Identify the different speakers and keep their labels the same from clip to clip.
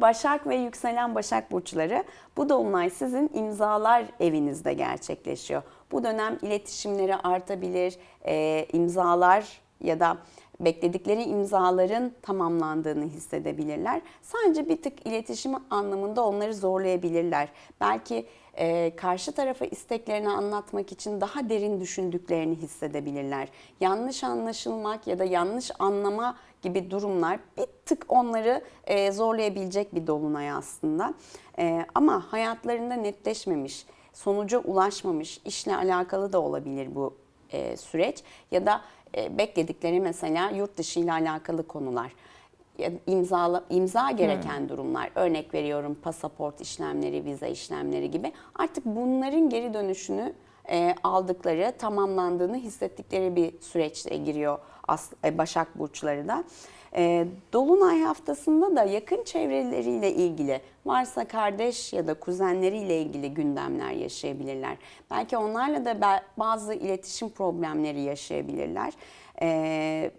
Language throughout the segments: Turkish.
Speaker 1: Başak ve yükselen Başak burçları. Bu dolunay sizin imzalar evinizde gerçekleşiyor. Bu dönem iletişimleri artabilir, e, imzalar ya da bekledikleri imzaların tamamlandığını hissedebilirler. Sadece bir tık iletişim anlamında onları zorlayabilirler. Belki e, karşı tarafa isteklerini anlatmak için daha derin düşündüklerini hissedebilirler. Yanlış anlaşılmak ya da yanlış anlama gibi durumlar bir tık onları e, zorlayabilecek bir dolunay aslında. E, ama hayatlarında netleşmemiş, sonuca ulaşmamış, işle alakalı da olabilir bu e, süreç ya da e, bekledikleri mesela yurt dışı ile alakalı konular ya imza gereken durumlar örnek veriyorum pasaport işlemleri, vize işlemleri gibi. Artık bunların geri dönüşünü e, aldıkları, tamamlandığını hissettikleri bir süreçte giriyor as- e, Başak burçları da. E, Dolunay haftasında da yakın çevreleriyle ilgili varsa kardeş ya da kuzenleriyle ilgili gündemler yaşayabilirler. Belki onlarla da bazı iletişim problemleri yaşayabilirler. E,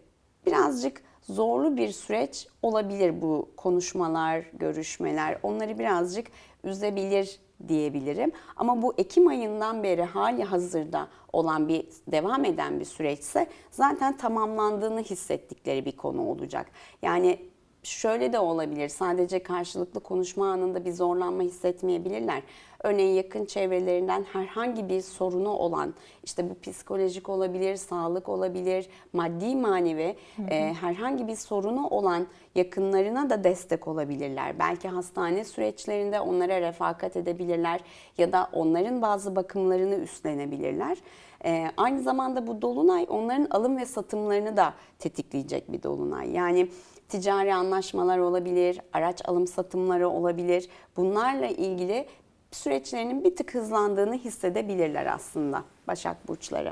Speaker 1: birazcık zorlu bir süreç olabilir bu konuşmalar, görüşmeler. Onları birazcık üzebilir diyebilirim. Ama bu Ekim ayından beri hali hazırda olan bir devam eden bir süreçse zaten tamamlandığını hissettikleri bir konu olacak. Yani şöyle de olabilir. Sadece karşılıklı konuşma anında bir zorlanma hissetmeyebilirler. Örneğin yakın çevrelerinden herhangi bir sorunu olan, işte bu psikolojik olabilir, sağlık olabilir, maddi manevi e, herhangi bir sorunu olan yakınlarına da destek olabilirler. Belki hastane süreçlerinde onlara refakat edebilirler ya da onların bazı bakımlarını üstlenebilirler. E, aynı zamanda bu dolunay onların alım ve satımlarını da tetikleyecek bir dolunay. Yani ticari anlaşmalar olabilir, araç alım satımları olabilir. Bunlarla ilgili süreçlerinin bir tık hızlandığını hissedebilirler aslında Başak Burçları.